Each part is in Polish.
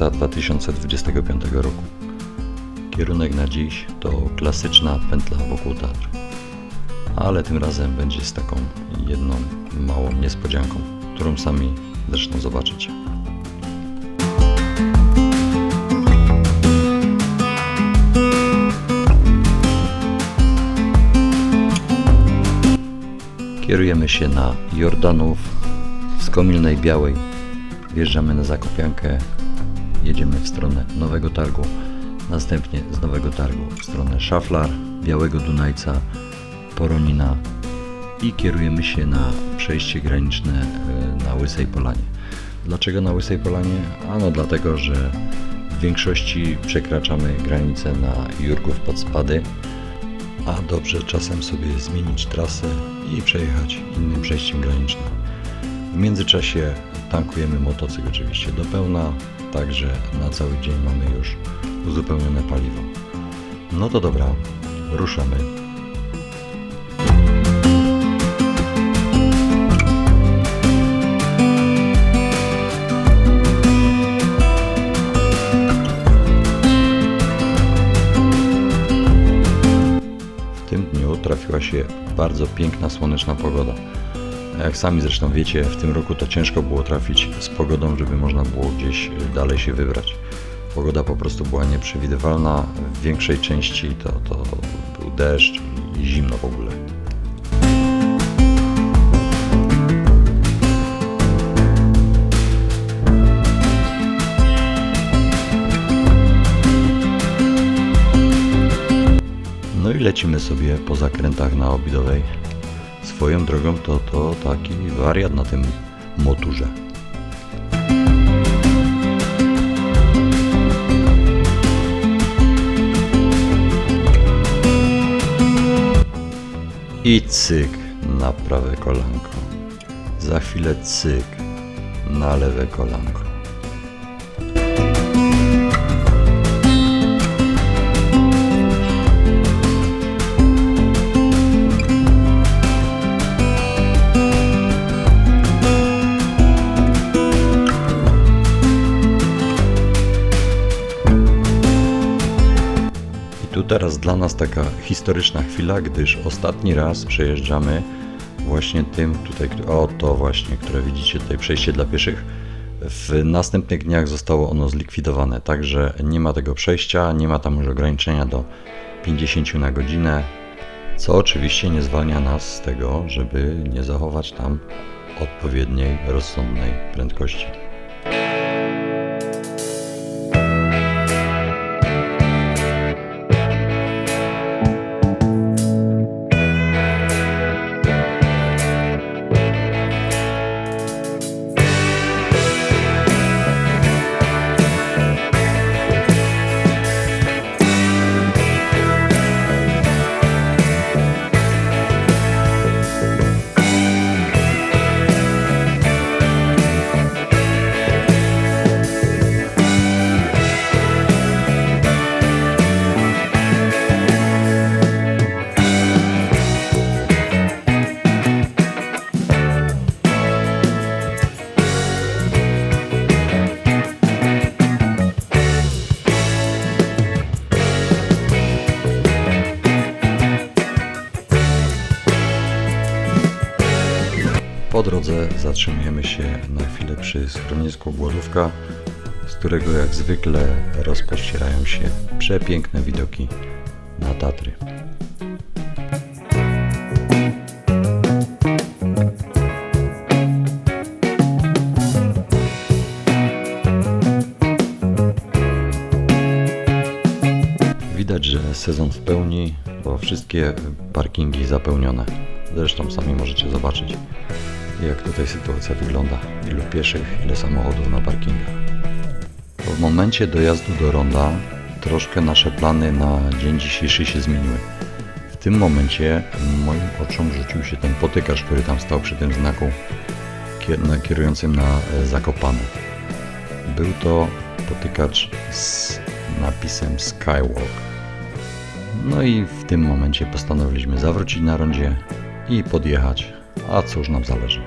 Cześć, jest 22 czerwca 2025 roku. Kierunek na dziś to klasyczna pętla wokół Tatr. Ale tym razem będzie z taką jedną małą niespodzianką, którą sami zresztą zobaczycie. Kierujemy się na Jordanów z Komilnej Białej. Wjeżdżamy na Zakopiankę, jedziemy w stronę Nowego Targu, następnie z Nowego Targu w stronę Szaflar, Białego Dunajca, Poronina i kierujemy się na przejście graniczne e, na Łysej Polanie. Dlaczego na Łysej Polanie? Ano dlatego, że w większości przekraczamy granicę na Jurków pod Spady, a dobrze czasem sobie zmienić trasę i przejechać innym przejściem granicznym. W międzyczasie tankujemy motocykl oczywiście do pełna, także na cały dzień mamy już uzupełnione paliwo. No to dobra, ruszamy. W tym dniu trafiła się bardzo piękna, słoneczna pogoda. Jak sami zresztą wiecie, w tym roku to ciężko było trafić z pogodą, żeby można było gdzieś dalej się wybrać. Pogoda po prostu była nieprzewidywalna. W większej części to, to był deszcz i zimno w ogóle. No i lecimy sobie po zakrętach na Obidowej. Swoją drogą to, to taki wariat na tym moturze. I cyk na prawe kolanko. Za chwilę cyk na lewe kolanko. Teraz dla nas taka historyczna chwila, gdyż ostatni raz przejeżdżamy właśnie tym tutaj, o to właśnie, które widzicie tutaj, przejście dla pieszych. W następnych dniach zostało ono zlikwidowane, także nie ma tego przejścia, nie ma tam już ograniczenia do 50 na godzinę, co oczywiście nie zwalnia nas z tego, żeby nie zachować tam odpowiedniej, rozsądnej prędkości. Zatrzymujemy się na chwilę przy schronisku Głodówka, z którego jak zwykle rozpościerają się przepiękne widoki na Tatry. Widać, że sezon w pełni, bo wszystkie parkingi zapełnione. Zresztą sami możecie zobaczyć, jak tutaj sytuacja wygląda. Ilu pieszych, ile samochodów na parkingach. W momencie dojazdu do ronda troszkę nasze plany na dzień dzisiejszy się zmieniły. W tym momencie moim oczom rzucił się ten potykacz, który tam stał przy tym znaku kier- na- kierującym na e, Zakopane. Był to potykacz z napisem Skywalk. No i w tym momencie postanowiliśmy zawrócić na rondzie i podjechać a cóż nam zależy.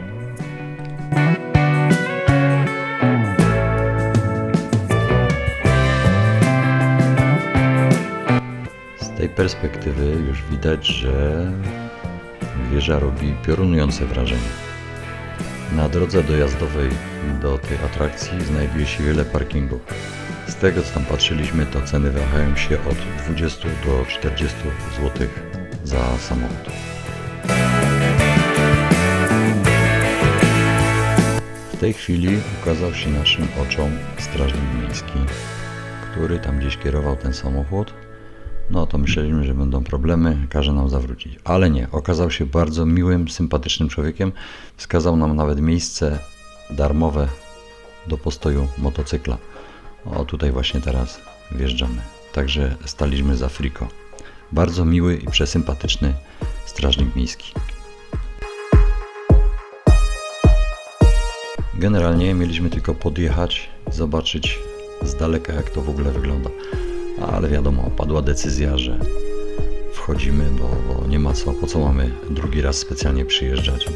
Z tej perspektywy już widać, że wieża robi piorunujące wrażenie. Na drodze dojazdowej do tej atrakcji znajduje się wiele parkingów. Z tego co tam patrzyliśmy, to ceny wahają się od 20 do 40 zł za samochód. Tej chwili ukazał się naszym oczom strażnik miejski, który tam gdzieś kierował ten samochód. No to myśleliśmy, że będą problemy, każe nam zawrócić. Ale nie, okazał się bardzo miłym, sympatycznym człowiekiem. Wskazał nam nawet miejsce darmowe do postoju motocykla. O, tutaj właśnie teraz wjeżdżamy. Także staliśmy za Friko. Bardzo miły i przesympatyczny strażnik miejski. Generalnie mieliśmy tylko podjechać, zobaczyć z daleka jak to w ogóle wygląda. Ale wiadomo, padła decyzja, że wchodzimy, bo, bo nie ma co, po co mamy drugi raz specjalnie przyjeżdżać,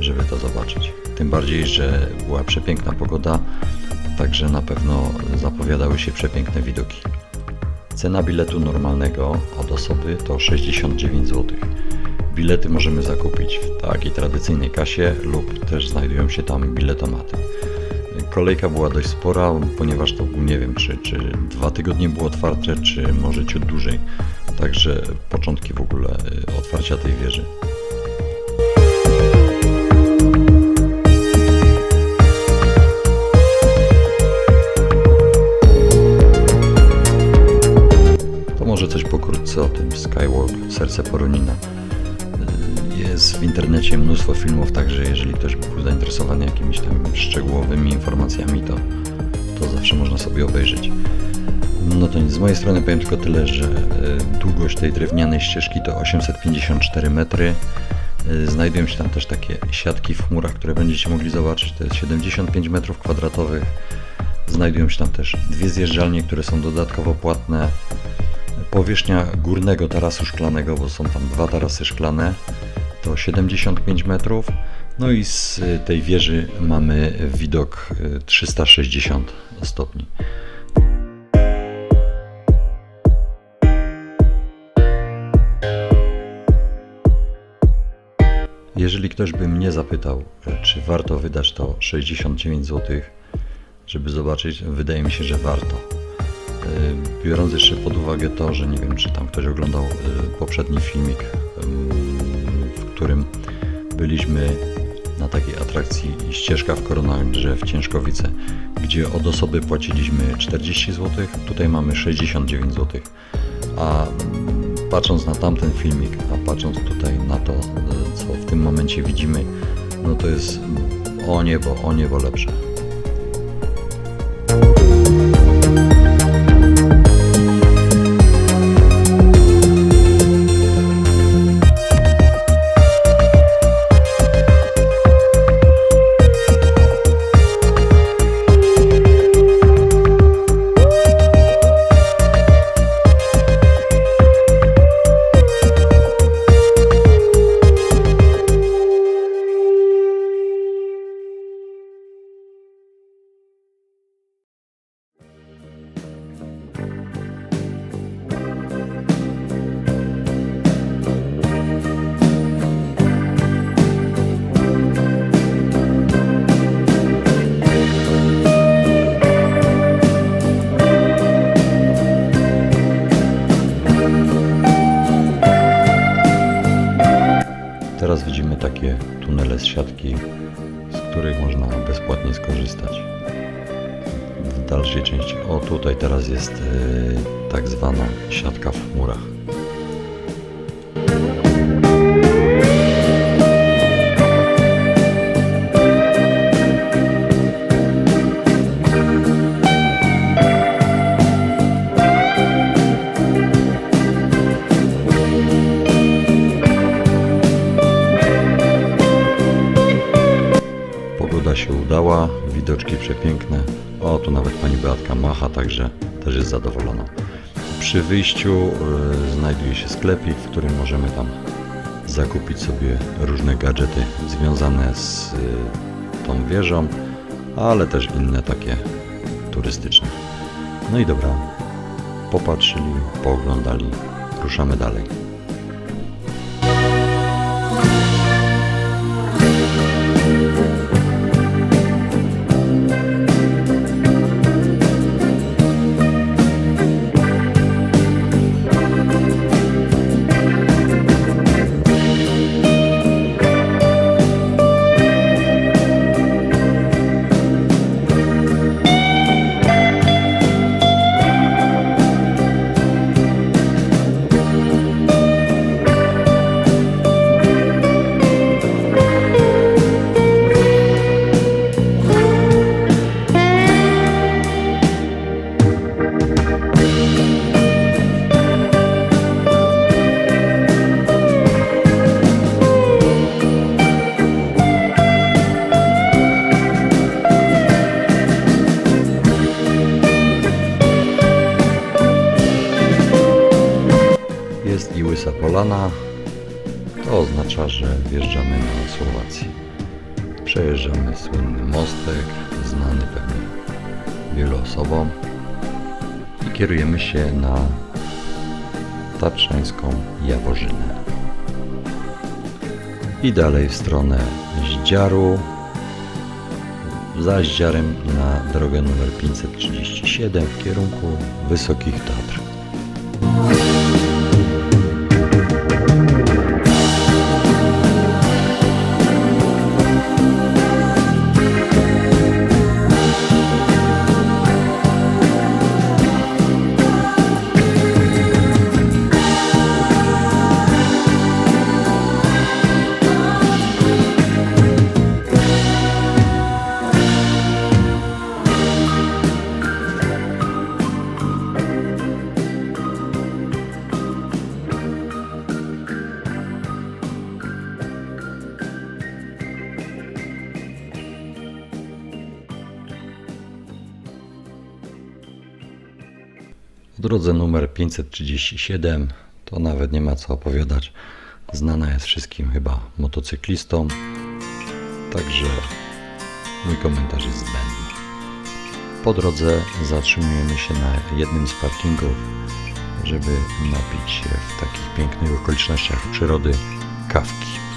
żeby to zobaczyć. Tym bardziej, że była przepiękna pogoda, także na pewno zapowiadały się przepiękne widoki. Cena biletu normalnego od osoby to 69 zł. Bilety możemy zakupić w takiej tradycyjnej kasie lub też znajdują się tam biletomaty. Kolejka była dość spora, ponieważ to nie wiem, czy, czy dwa tygodnie było otwarte, czy może ciut dłużej. Także początki w ogóle y, otwarcia tej wieży. To może coś pokrótce o tym Skywalk, Serce Poronina. Internecie mnóstwo filmów, także jeżeli ktoś był zainteresowany jakimiś tam szczegółowymi informacjami, to, to zawsze można sobie obejrzeć. No to nic, z mojej strony powiem tylko tyle, że y, długość tej drewnianej ścieżki to 854 metry. Y, Znajdują się tam też takie siatki w chmurach, które będziecie mogli zobaczyć. To jest 75 metrów kwadratowych. Znajdują się tam też dwie zjeżdżalnie, które są dodatkowo płatne. Powierzchnia górnego tarasu szklanego, bo są tam dwa tarasy szklane, to 75 metrów. No i z tej wieży mamy widok y, 360 stopni. Jeżeli ktoś by mnie zapytał, czy warto wydać to 69 zł, żeby zobaczyć, wydaje mi się, że warto. Yy, Biorąc jeszcze pod uwagę to, że nie wiem, czy tam ktoś oglądał poprzedni filmik, którym byliśmy na takiej atrakcji Ścieżka w koronach drzew Ciężkowice, gdzie od osoby płaciliśmy 40 zł, tutaj mamy 69 zł. A patrząc na tamten filmik, a patrząc tutaj na to, y, co w tym momencie widzimy, no to jest o niebo, o niebo lepsze. Siatki, z których można bezpłatnie skorzystać. W dalszej części. O, tutaj teraz jest e, tak zwana siatka w chmurach. Widoczki przepiękne. O, tu nawet pani Beatka macha, także też jest zadowolona. Przy wyjściu y, znajduje się sklepik, w którym możemy tam zakupić sobie różne gadżety związane z y, tą wieżą, ale też inne takie turystyczne. No i dobra, popatrzyli, pooglądali, ruszamy dalej. Wielu osobom i kierujemy się na Tatrzańską Jaworzynę. I dalej w stronę Zdziaru, za Zdziarem na drogę numer 537 w kierunku Wysokich Tatr. Drodze numer 537 to nawet nie ma co opowiadać. Znana jest wszystkim chyba motocyklistom. Także mój komentarz jest zbędny. Po drodze zatrzymujemy się na jednym z parkingów, żeby napić się w takich pięknych okolicznościach przyrody kawki.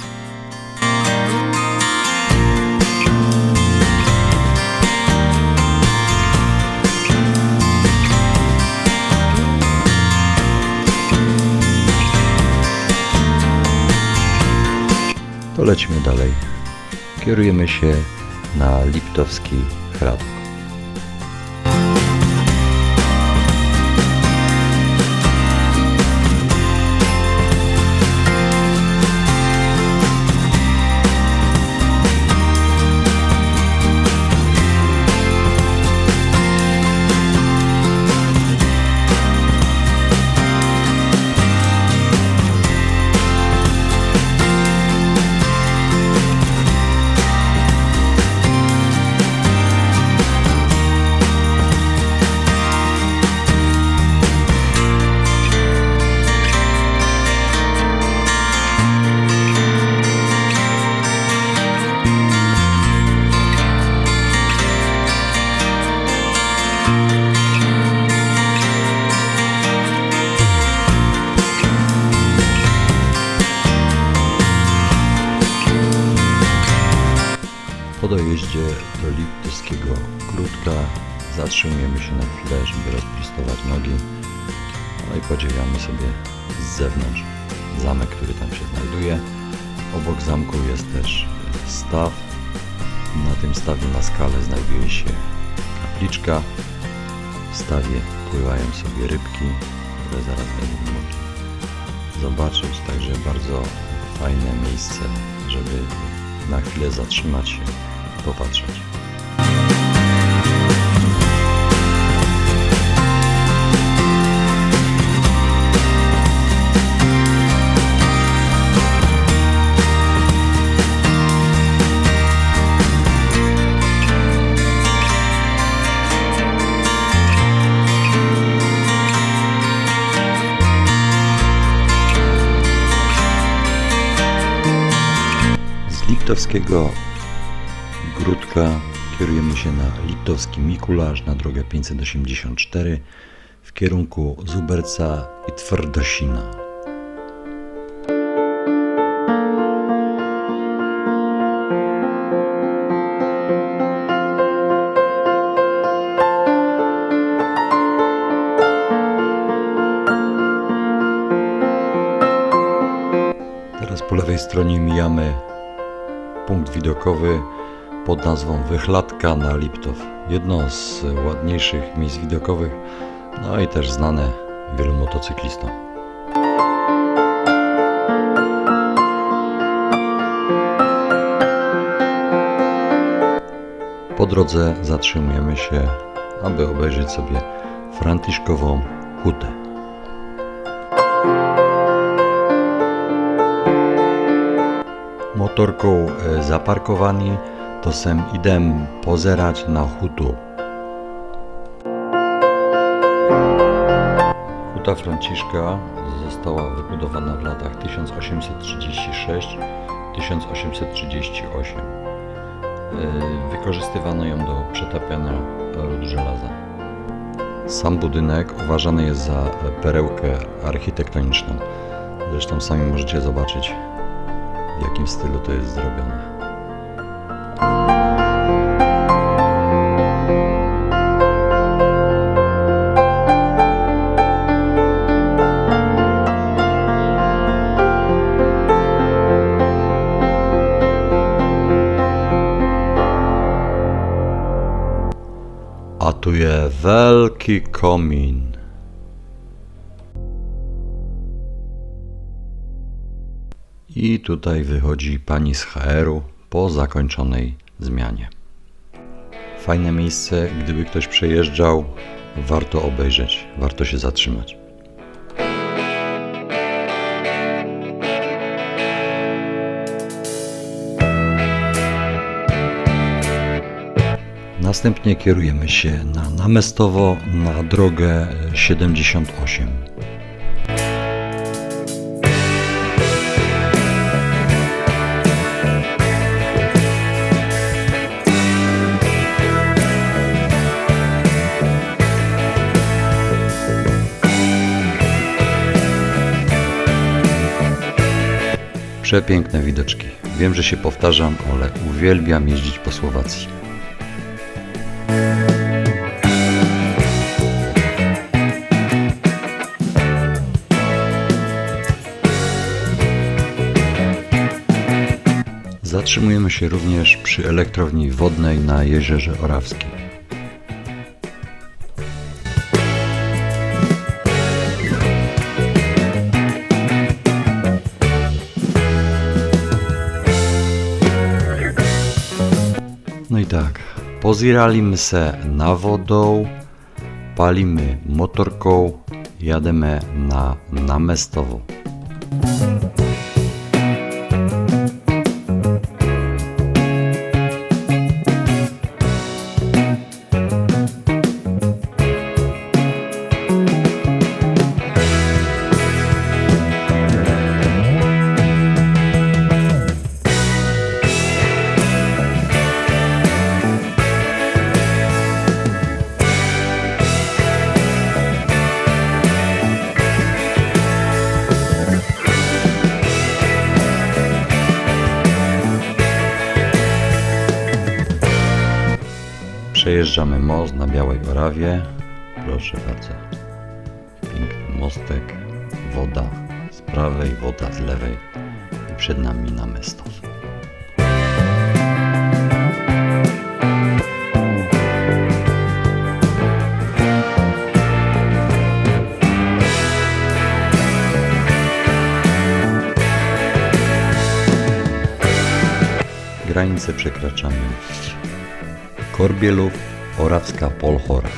To dalej. Kierujemy się na Liptowski Hradok. Dojeździe do Liptowskiego Krótka zatrzymujemy się na chwilę, żeby rozprostować nogi. No i podziwiamy sobie z zewnątrz zamek, który tam się znajduje. Obok zamku jest też staw. Na tym stawie na skale znajduje się kapliczka. W stawie pływają sobie rybki, które zaraz będziemy mogli zobaczyć. Także bardzo fajne miejsce, żeby na chwilę zatrzymać się popatrzeć. Z Gródka kierujemy się na Liptowski Mikuláš na drogę 584 w kierunku Zuberca i Twardosina. Teraz po lewej stronie mijamy punkt widokowy pod nazwą Wychlatka na Liptow. Jedno z ładniejszych miejsc widokowych, no i też znane wielu motocyklistom. Po drodze zatrzymujemy się, aby obejrzeć sobie Franciszkową hutę. Motorką e, zaparkowani, to sem idem pozerać na hutu. Huta Franciszka została wybudowana w latach 1836-1838. E, Wykorzystywano ją do przetapiania rud żelaza. Sam budynek uważany jest za perełkę architektoniczną. Zresztą sami możecie zobaczyć, w jakim stylu to jest zrobione. A tu jest wielki komin. I tutaj wychodzi pani z HR-u po zakończonej zmianie. Fajne miejsce, gdyby ktoś przejeżdżał, warto obejrzeć, warto się zatrzymać. Następnie kierujemy się na Namestowo na drogę 78. Przepiękne widoczki. Wiem, że się powtarzam, ale uwielbiam jeździć po Słowacji. Zatrzymujemy się również przy elektrowni wodnej na Jeziorze Orawskim. No i tak, poziralimy se na wodą, palimy motorką, jademy na Namestowo. Przejeżdżamy most na Białej Orawie. Proszę bardzo. Piękny mostek, woda z prawej, woda z lewej i przed nami Namestow. Granicę przekraczamy. Korbielów, Orawska Polchora.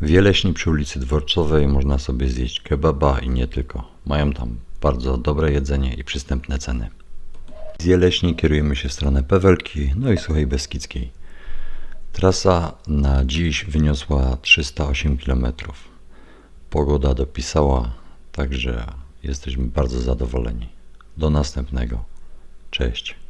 W Jeleśni przy ulicy Dworcowej można sobie zjeść kebaba i nie tylko. Mają tam bardzo dobre jedzenie i przystępne ceny. Z Jeleśni kierujemy się w stronę Pewelki, no i Suchej Beskidzkiej. Trasa na dziś wyniosła 308 km. Pogoda dopisała, także jesteśmy bardzo zadowoleni. Do następnego. Cześć.